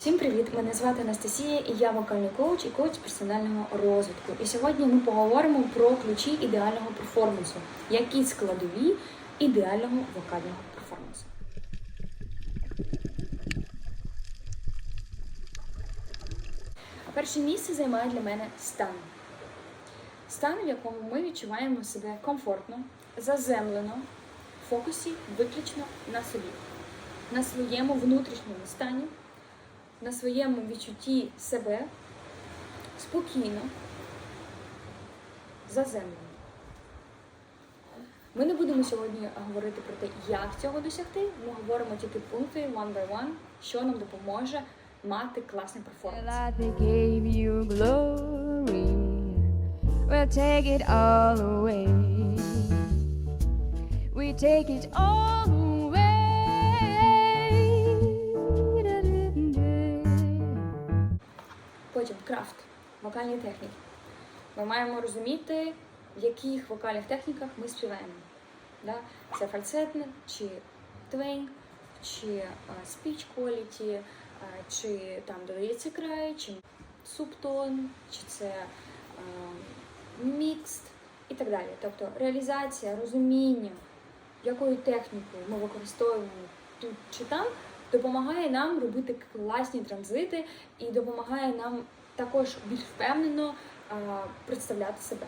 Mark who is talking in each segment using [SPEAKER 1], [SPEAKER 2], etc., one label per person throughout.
[SPEAKER 1] Всім привіт! Мене звати Анастасія і я вокальний коуч і коуч персонального розвитку. І сьогодні ми поговоримо про ключі ідеального перформансу, які складові ідеального вокального перформансу. Перше місце займає для мене стан. Стан, в якому ми відчуваємо себе комфортно, заземлено, в фокусі виключно на собі, на своєму внутрішньому стані на своєму відчутті себе спокійно, заземлено. Ми не будемо сьогодні говорити про те, як цього досягти. Ми говоримо тільки пункти one by one, що нам допоможе мати класний перформанс.
[SPEAKER 2] We take it all away.
[SPEAKER 1] Крафт, вокальні техніки. Ми маємо розуміти, в яких вокальних техніках ми співаємо. Да? Це фальцетне, чи твейн, чи е, speech quality, е, чи там додається край, чи субтон, чи це мікст і так далі. Тобто реалізація, розуміння, якою технікою ми використовуємо тут чи там, допомагає нам робити класні транзити і допомагає нам також більш впевнено представляти себе.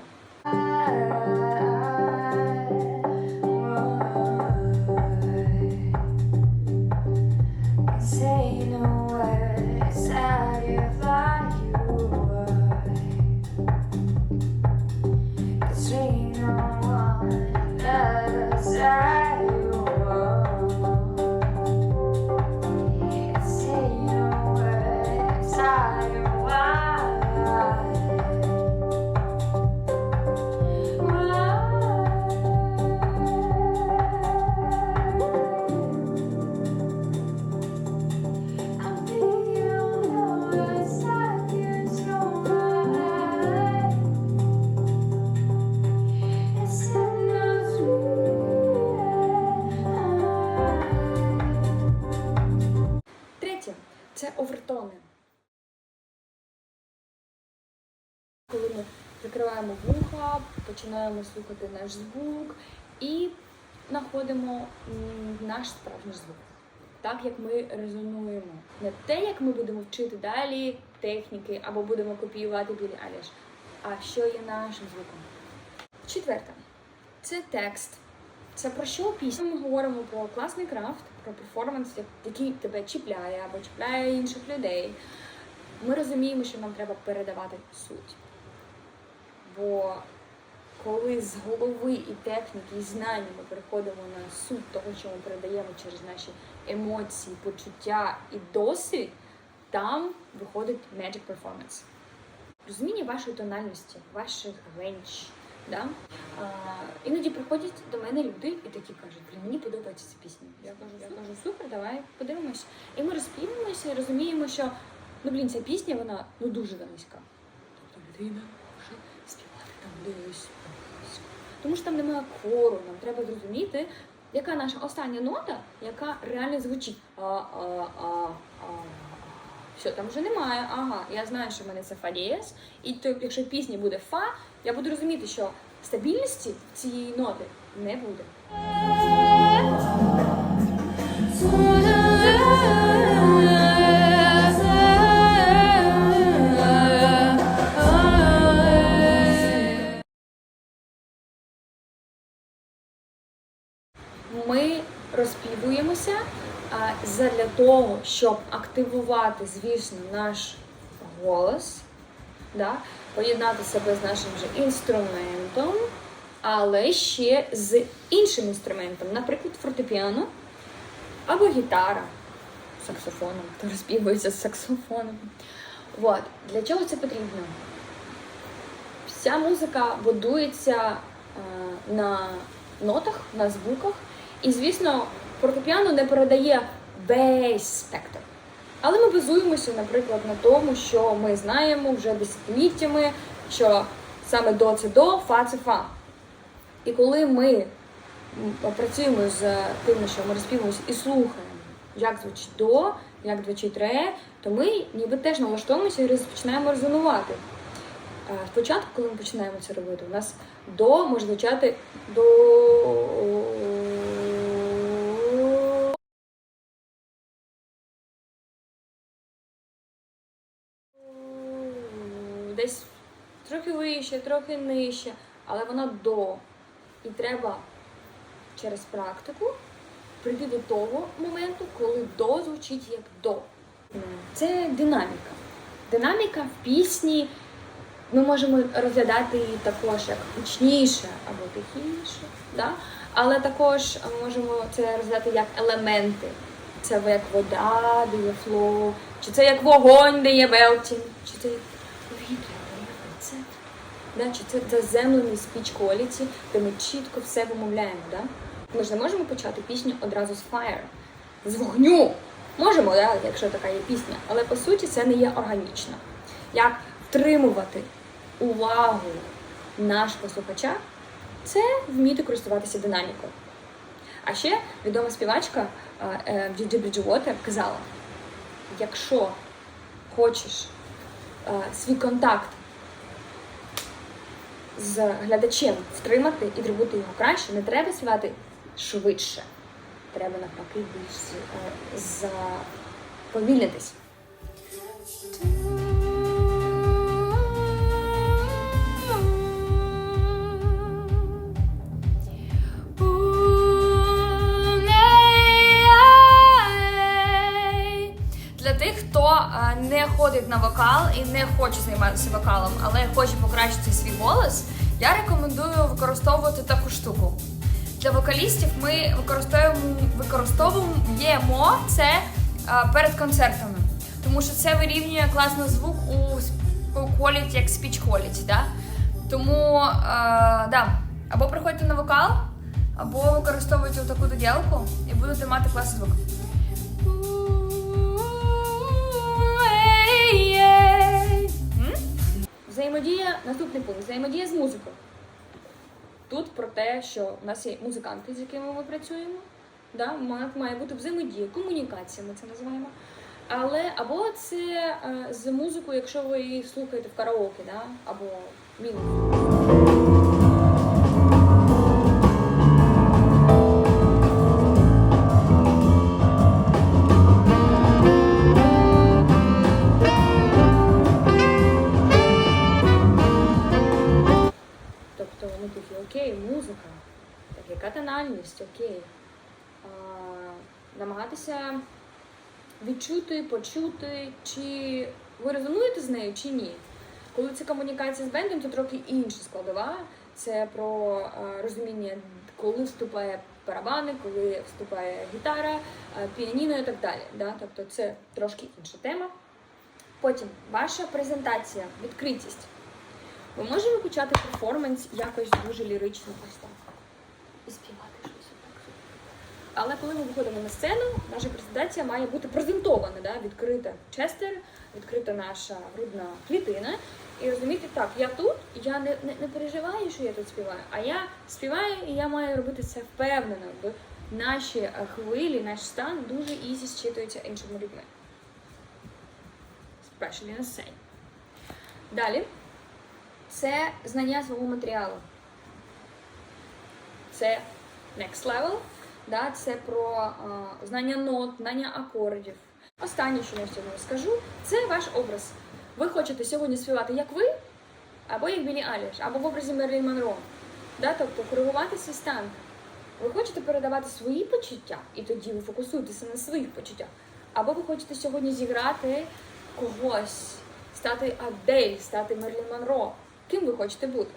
[SPEAKER 1] Закриваємо вуха, починаємо слухати наш звук і знаходимо наш справжній звук. Так як ми резонуємо. Не те, як ми будемо вчити далі техніки або будемо копіювати білі Аліш, а що є нашим звуком. Четверте це текст. Це про що пісня? Ми говоримо про класний крафт, про перформанс, який тебе чіпляє або чіпляє інших людей. Ми розуміємо, що нам треба передавати суть. Бо коли з голови і техніки, і знань ми переходимо на суть того, що ми передаємо через наші емоції, почуття і досвід, там виходить magic performance. Розуміння вашої тональності, ваших рейндж. Да? А, іноді приходять до мене люди і такі кажуть, блін, мені подобається ця пісня. Я кажу, я кажу, супер, давай подивимось. І ми розпіваємося і розуміємо, що ну блін, ця пісня вона ну дуже низька. Тобто людина низько. Тому що там немає хору, нам треба зрозуміти, яка наша остання нота, яка реально звучить. А, а, а, а. Все, там вже немає. Ага, я знаю, що в мене це фа дієс. І то, якщо в пісні буде фа, я буду розуміти, що стабільності цієї ноти не буде. Ми розпівуємося а, задля того, щоб активувати, звісно, наш голос, да? поєднати себе з нашим же інструментом, але ще з іншим інструментом, наприклад, фортепіано або гітара саксофоном, хто розпівується з саксофоном. От. Для чого це потрібно? Вся музика будується е, на нотах, на звуках. І, звісно, фортепіано не передає весь спектр. Але ми базуємося, наприклад, на тому, що ми знаємо вже десятиліттями, що саме до це до, фа це фа. І коли ми працюємо з тим, що ми розпіваємося і слухаємо, як звучить до, як двічі тре, то ми ніби теж налаштовуємося і розпочинаємо резонувати. Спочатку, коли ми починаємо це робити, у нас до може звучати до. Десь трохи вище, трохи нижче, але воно до. І треба через практику прийти до того моменту, коли до звучить як до. Це динаміка. Динаміка в пісні ми можемо розглядати її також як гучніше або тихіше, да? але також можемо це розглядати як елементи. Це як вода дає флоу, чи це як вогонь дає белтінг, чи це як. Чи це заземлений спіч коліті, де ми чітко все вимовляємо. Да? Ми ж не можемо почати пісню одразу з fire, з вогню. Можемо, да? якщо така є пісня, але по суті це не є органічно. Як втримувати увагу нашого слухача, це вміти користуватися динамікою. А ще відома співачка е, Джиджи Бріджуотер казала: якщо хочеш свій контакт з глядачем втримати і зробити його краще, не треба співати швидше. Треба навпаки більш е, заповільнитись.
[SPEAKER 2] Ходить на вокал і не хоче займатися вокалом, але хоче покращити свій голос, я рекомендую використовувати таку штуку. Для вокалістів ми використовуємо, використовуємо це е, перед концертами, тому що це вирівнює класно звук у, quality, як speech quality, да? Тому е, да, або приходьте на вокал, або використовуйте таку доділку і будете мати класний звук.
[SPEAKER 1] Взаємодія, наступний пункт взаємодія з музикою. Тут про те, що в нас є музиканти, з якими ми працюємо. Да? Має, бути взаємодія, комунікація, ми це називаємо. Але або це е, з музикою, якщо ви її слухаєте в караоке, да? або мінус. Окей. А, намагатися відчути, почути, чи ви резонуєте з нею, чи ні. Коли це комунікація з бендом, то трохи інша складова. Це про розуміння, коли вступає барабани, коли вступає гітара, піаніно і так далі. Да? Тобто це трошки інша тема. Потім ваша презентація, відкритість. Ми можемо почати перформанс якось дуже лірично ось так. І співати щось отак. Але коли ми виходимо на сцену, наша презентація має бути презентована, да? відкрита честер, відкрита наша грудна клітина. І розуміти, так, я тут, я не, не, не переживаю, що я тут співаю, а я співаю і я маю робити це впевнено, бо наші е, хвилі, наш стан дуже ізі зчитуються іншими людьми. Especially на сцені. Далі це знання свого матеріалу. Це next level. Да? Це про знання нот, знання акордів. Останнє, що я сьогодні скажу, це ваш образ. Ви хочете сьогодні співати як ви, або як Білі Аліш, або в образі Мерлін Монро. Да? Тобто коригувати свій стан. Ви хочете передавати свої почуття, і тоді ви фокусуєтеся на своїх почуттях. Або ви хочете сьогодні зіграти когось, стати Адель, стати Мерлін Монро. Ким ви хочете бути?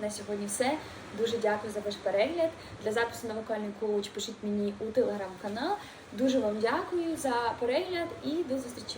[SPEAKER 1] На сьогодні все. Дуже дякую за ваш перегляд. Для запису на вокальний коуч пишіть мені у телеграм-канал. Дуже вам дякую за перегляд і до зустрічі!